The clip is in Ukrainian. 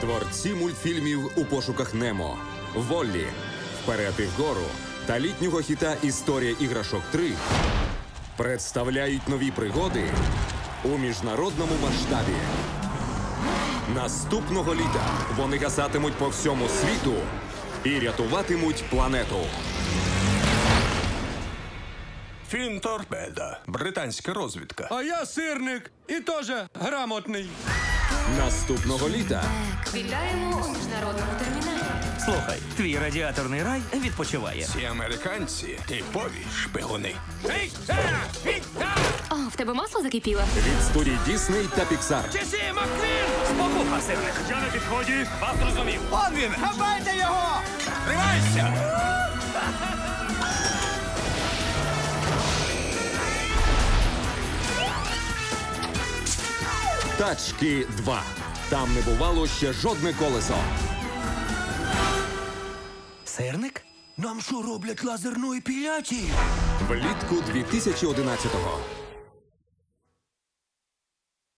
Творці мультфільмів у пошуках Немо, Воллі, Вперед і вгору та літнього хіта Історія іграшок 3 представляють нові пригоди у міжнародному масштабі. Наступного літа вони гасатимуть по всьому світу і рятуватимуть планету. Фінторпеда. Британська розвідка. А я сирник і теж грамотний. Наступного літа Вітаємо у міжнародному терміналі. Слухай, твій радіаторний рай відпочиває. Ці американці типові шпигуни. О, в тебе масло закипіло? від студій Дісней та Піксар. Чесі, Маквін! Спокуха, сирник. Я на підході. Вас зрозумів. Он він! Хапайте його! Тримайся! Тачки 2. Там не бувало ще жодне колесо. Сирник? Нам що роблять лазерну епіляцію? Влітку 2011-го.